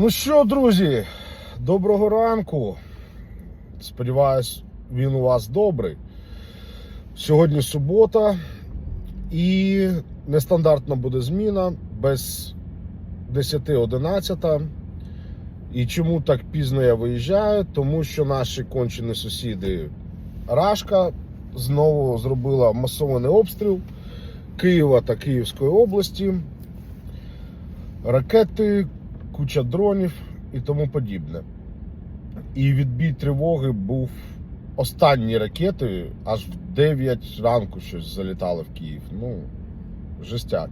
Ну що, друзі, доброго ранку. Сподіваюсь, він у вас добрий. Сьогодні субота і нестандартна буде зміна без 10-11. І чому так пізно я виїжджаю? Тому що наші кончені сусіди Рашка знову зробила масований обстріл Києва та Київської області. Ракети, куча дронів і тому подібне. І відбій тривоги був останні ракети, аж в 9 ранку щось залітали в Київ. Ну, жестяк.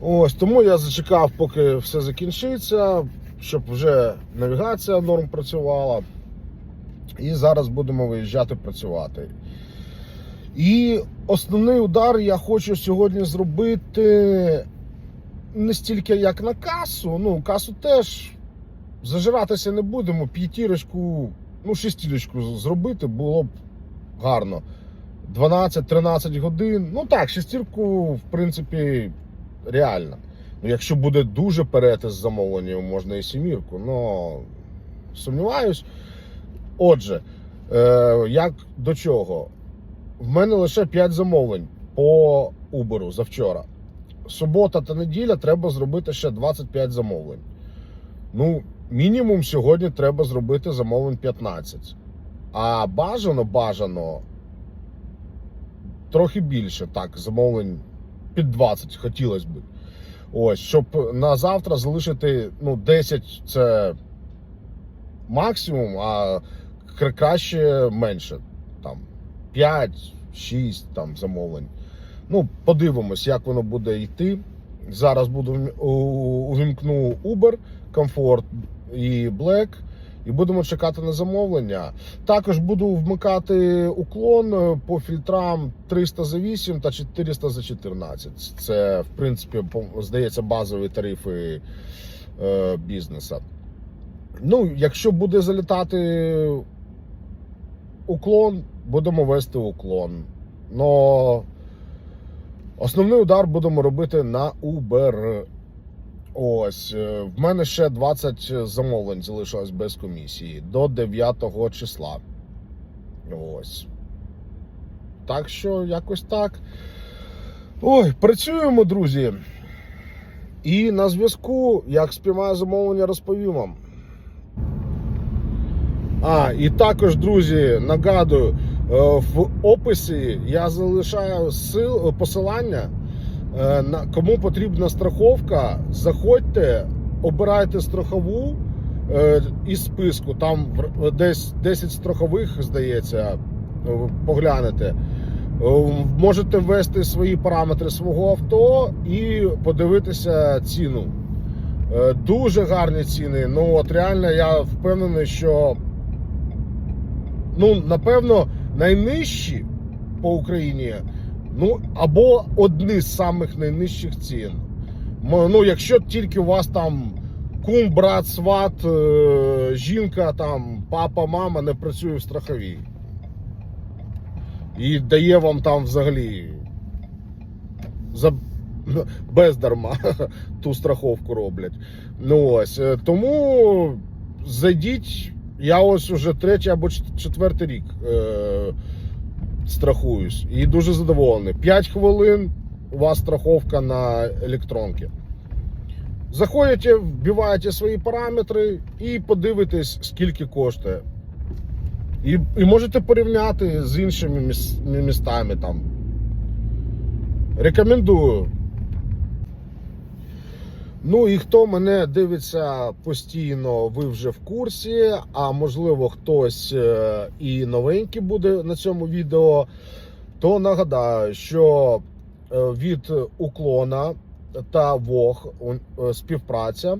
Ось тому я зачекав, поки все закінчиться, щоб вже навігація норм працювала. І зараз будемо виїжджати працювати. І основний удар я хочу сьогодні зробити не стільки як на касу. Ну, касу теж зажиратися не будемо. П'ятірочку, ну, шестірочку зробити було б гарно. 12-13 годин. Ну так, шестірку, в принципі, реально. Ну, якщо буде дуже перетис замовлення, можна і сімірку. Ну, сумніваюсь. Отже, е, як до чого? В мене лише 5 замовлень по Uber завчора. Субота та неділя треба зробити ще 25 замовлень. Ну, мінімум сьогодні треба зробити замовлень 15. А бажано, бажано трохи більше. Так, замовлень під 20 хотілося б. Ось, щоб на завтра залишити ну, 10 це максимум, а краще менше. Там 5, 6 там замовлень. Ну, подивимось, як воно буде йти. Зараз буду увімкну Uber, Comfort і Black. І будемо чекати на замовлення. Також буду вмикати уклон е, по фільтрам 300 за 8 та 400 за 14. Це, в принципі, здається, базові тарифи е, бізнесу. Ну, якщо буде залітати уклон, будемо вести уклон. Но основний удар будемо робити на Uber. Ось, е, в мене ще 20 замовлень залишилось без комісії до 9 числа. Ось. Так що, якось так. Ой, працюємо, друзі. І на зв'язку, як спіймаю замовлення, розповім вам. А, і також, друзі, нагадую, в описі я залишаю сил, посилання. Е, на кому потрібна страховка, заходьте, обирайте страхову е, із списку. Там десь 10 страхових, здається, е, поглянете. Е, Можете ввести свої параметри свого авто і подивитися ціну. Е, Дуже гарні ціни. Ну от реально я впевнений, що ну, напевно, найнижчі по Україні. Ну, або одні з самих найнижчих цін. Ну, якщо тільки у вас там кум, брат, сват, е, жінка, там, папа, мама не працює в страховій. І дає вам там взагалі за бездарма ту страховку роблять. Ну ось. е, Тому зайдіть. Я ось уже третій або четвертий рік е, страхуюсь і дуже задоволений. 5 хвилин у вас страховка на електронки. Заходите, вбиваєте свої параметри і подивитесь, скільки коштує. І, і можете порівняти з іншими міс- містами там. Рекомендую. Ну і хто мене дивиться постійно, ви вже в курсі. А можливо, хтось е, і новенький буде на цьому відео, то нагадаю, що е, від уклона та ВОГ е, співпраця.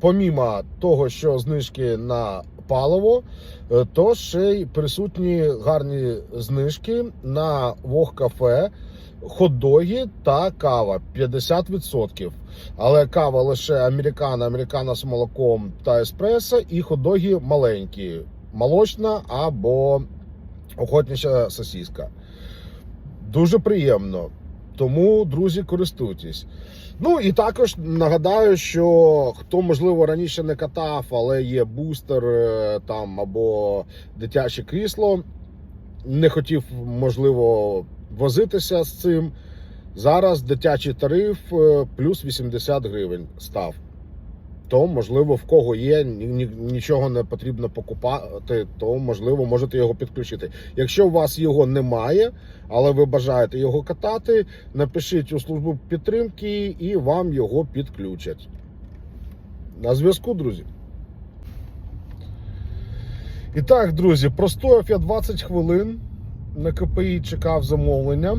Помімо того, що знижки на паливо, то ще й присутні гарні знижки на Вог кафе, хот-доги та кава 50%. Але кава лише американо, американо з молоком та еспресо, і хот-доги маленькі, молочна або охотнича сосиска. Дуже приємно. Тому, друзі, користуйтесь. Ну і також нагадаю, що хто можливо раніше не катав, але є бустер е, там або дитяче крісло, не хотів, можливо, возитися з цим. Зараз дитячий тариф е, плюс 80 гривень став. То, можливо, в кого є, ні- ні- нічого не потрібно покупати, то можливо можете його підключити. Якщо у вас його немає, але ви бажаєте його катати, напишіть у службу підтримки і вам його підключать. На зв'язку, друзі. І так, друзі, простояв я 20 хвилин. На КПІ чекав замовлення.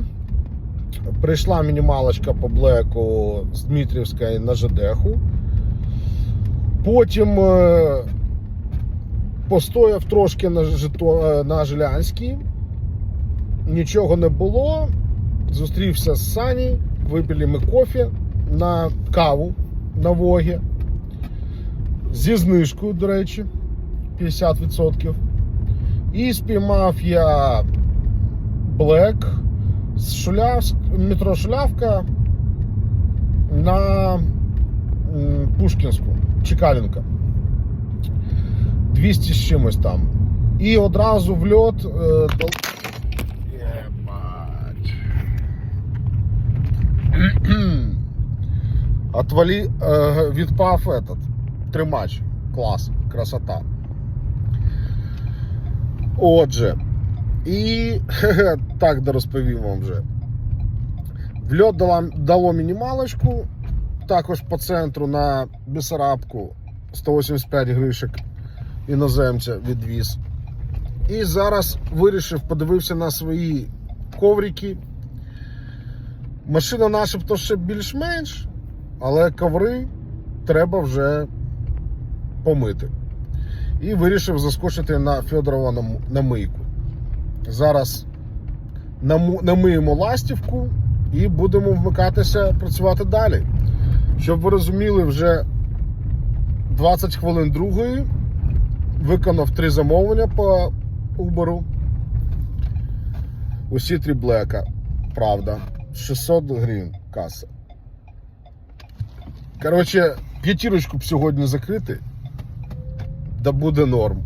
Прийшла мінімалочка по блеку з Дмитрівської на ЖДХу. Потім е, постояв трошки на, Жито, е, на Жилянській. Нічого не було. Зустрівся з Сані, випили ми кофе на каву на Вогі. Зі знижкою, до речі, 50%. І спіймав я Блек з Шулявськ, метро Шулявка на Пушкінську, Чекалінка. 200 з чимось там. І одразу в льот. Е, Отвали, е, відпав этот тримач. Клас, красота. Отже, і так розповім вам вже. В льот дало, дало мінімалочку, також по центру на Бесарабку 185 гришек іноземця відвіз. І зараз вирішив, подивився на свої коврики. Машина начебто ще більш-менш, але коври треба вже помити. І вирішив заскочити на Федорова на мийку. Зараз намиємо ластівку і будемо вмикатися працювати далі. Щоб ви розуміли, вже 20 хвилин другої виконав три замовлення по Uber. Усі три блека. Правда. 600 гривень каса. Коротше, п'ятірочку б сьогодні закрити. Да буде норм.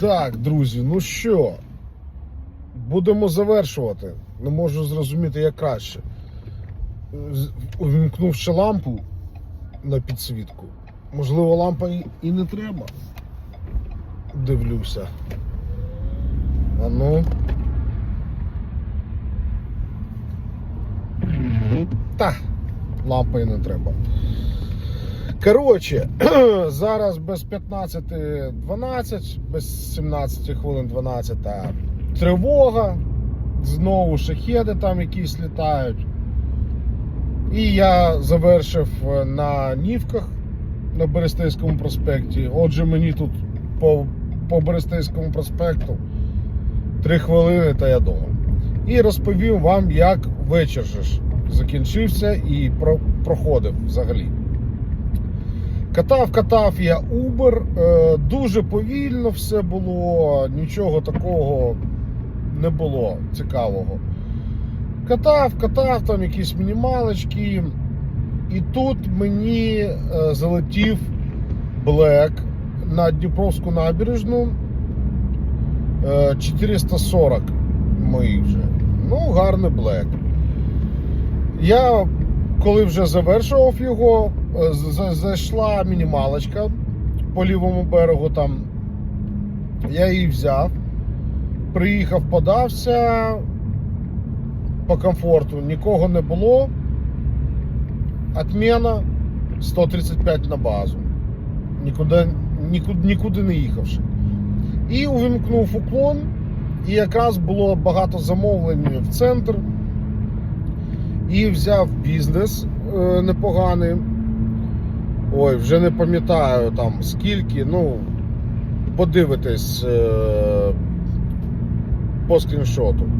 Так, друзі, ну що, будемо завершувати. Не можу зрозуміти, як краще. Увімкнувши лампу на підсвітку. Можливо, лампа і, і не треба. Дивлюся. А ну. Та, лампа і не треба. Коротше, зараз без 15.12, без 17 хвилин 12 тривога. Знову шахеди там якісь літають. І я завершив е, на Нівках на Берестейському проспекті. Отже, мені тут по, по Берестейському проспекту 3 хвилини та я вдома. І розповім вам, як вечір ж закінчився і про, проходив взагалі. Катав, катав я Uber, е, дуже повільно все було, нічого такого не було цікавого. Катав, катав там якісь мінімалочки. І тут мені е, залетів Блек на Дніпровську набережну е, 440 мої вже. Ну, гарний Блек. Я коли вже завершував його, е, зайшла мінімалочка по лівому берегу там. Я її взяв, приїхав, подався по комфорту, нікого не було. Отмена 135 на базу. Нікуди, нікуди, нікуди не їхавши. І увімкнув уклон, і якраз було багато замовлень в центр. І взяв бізнес е, непоганий. Ой, вже не пам'ятаю там скільки, ну, подивитесь е, по скріншоту.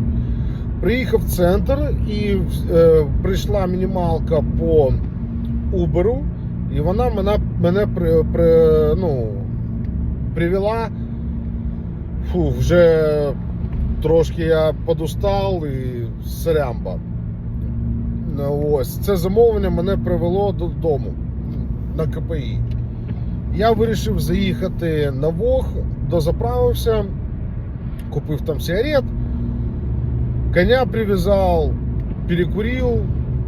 Приїхав в центр і е, прийшла мінімалка по Uber, і вона мене, мене при, при, ну, привела. Фу, вже трошки я подустав і Серямба. Ну, Ось це замовлення мене привело додому на КПІ. Я вирішив заїхати на Вог, дозаправився, купив там сигарет, коня прив'язав, перекурив,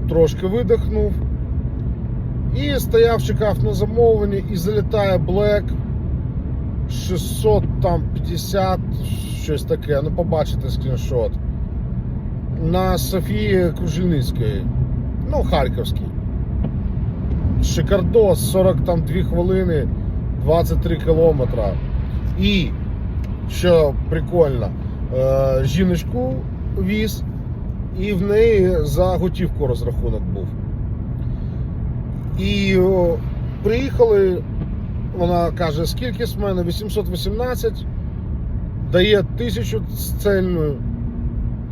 трошки видихнув. І стояв, чекав на замовлення, і залітає Black 650, щось таке, ну побачите скріншот. На Софії Кружельницької, ну, Харківській. Шикардос, 42 хвилини, 23 кілометра. І, що прикольно, е, жіночку віз, і в неї за готівку розрахунок був. І приїхали, вона каже, скільки з мене? 818, дає 1000 з цельною.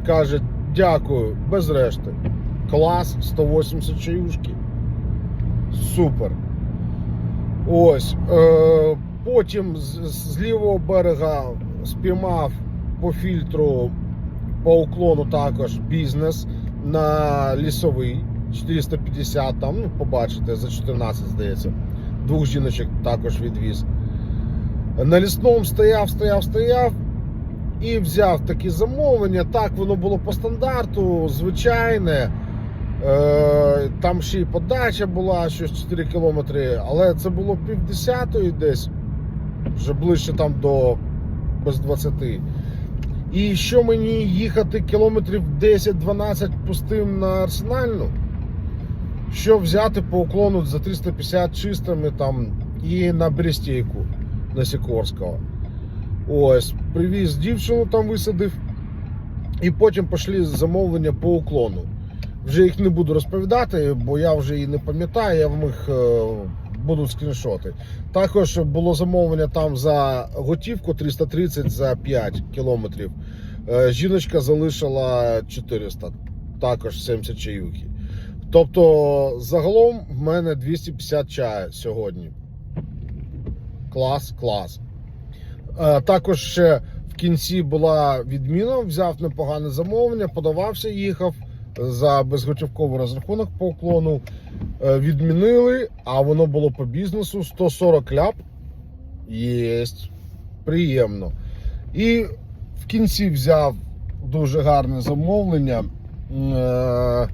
Каже, дякую, без решти. Клас, 180 чаюшки. Супер. Ось. Е, потім з, з лівого берега спіймав по фільтру, по уклону також бізнес на лісовий. 450 там, ну, побачите, за 14, здається. Двох жіночок також відвіз. На лісному стояв, стояв, стояв і взяв такі замовлення. Так, воно було по стандарту, звичайне. Е, Там ще й подача була, щось 4 кілометри, але це було півдесятої десь, вже ближче там до без 20. І що мені їхати кілометрів 10-12 пустим на арсенальну? Що взяти по уклону за 350 чистими там і на Берестейку на Сікорського. Ось, привіз дівчину там висадив. І потім пішли замовлення по уклону. Вже їх не буду розповідати, бо я вже її не пам'ятаю, я вам їх е, буду скріншоти. Також було замовлення там за готівку 330 за 5 кілометрів. Е, Жіночка залишила 400, також 70 чаюхи. Тобто, загалом в мене 250 чая сьогодні. Клас, клас. Е, Також ще в кінці була відміна, взяв непогане замовлення, подавався, їхав за безготівковий розрахунок по уклону. Е, Відмінили, а воно було по бізнесу 140 ляп. Єсть. Приємно. І в кінці взяв дуже гарне замовлення. Е,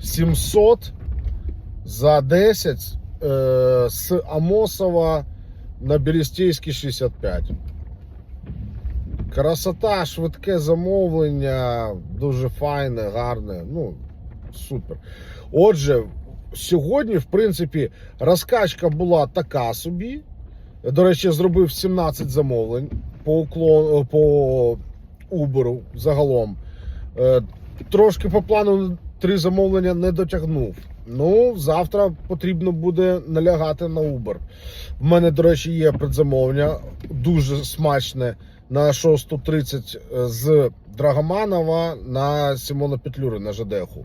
700 за 10 е, з Амосова на Берестейський 65. Красота, швидке замовлення, дуже файне, гарне. Ну, супер. Отже, сьогодні, в принципі, розкачка була така собі. До речі, я зробив 17 замовлень по уклон, по Uber загалом. Е, Трошки по плану три замовлення не дотягнув. Ну, завтра потрібно буде налягати на Uber. В мене, до речі, є предзамовлення дуже смачне на 6.30 з Драгоманова на Симона Петлюри на Жадеху.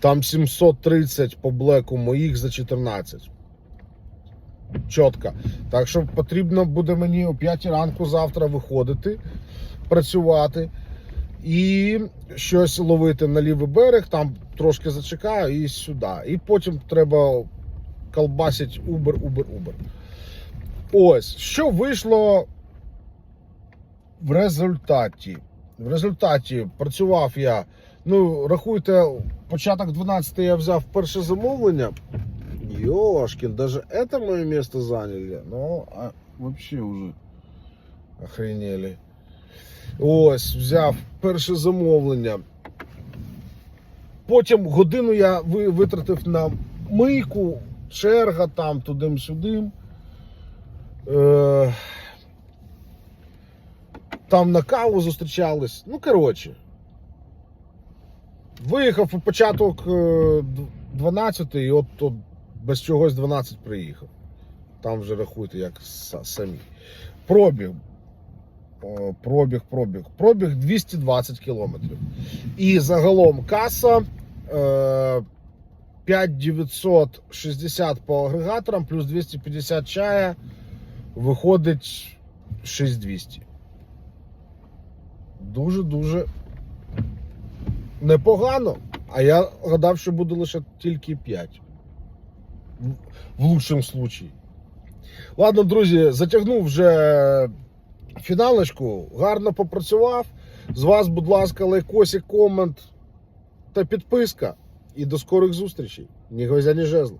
Там 730 по блеку моїх за 14. Чітко. Так що потрібно буде мені о 5 ранку завтра виходити, працювати і щось ловити на лівий берег, там трошки зачекаю і сюди. І потім треба колбасить Uber, Uber, Uber. Ось, що вийшло в результаті. В результаті працював я. Ну, рахуйте, початок 12 я взяв перше замовлення. Ёшкин, даже это мое место заняли. Ну, а вообще уже охренели. Ось, взяв перше замовлення. Потім годину я витратив на мийку, черга там, тудим-сюдим. Е, там на каву зустрічались. Ну, коротше. Виїхав у початок е, 12 і от, от без чогось 12 приїхав. Там вже рахуйте, як са- самі. Пробіг. Пробіг, пробіг. Пробіг 220 кілометрів. І загалом каса е, 5960 по агрегаторам, плюс 250 чая. Виходить 6200. Дуже-дуже непогано. А я гадав, що буде лише тільки 5. В, лучшому случаї. Ладно, друзі, затягнув вже фіналочку. Гарно попрацював. З вас, будь ласка, лайкосик, комент та підписка. І до скорих зустрічей. Ні гвоздя, ні жезла.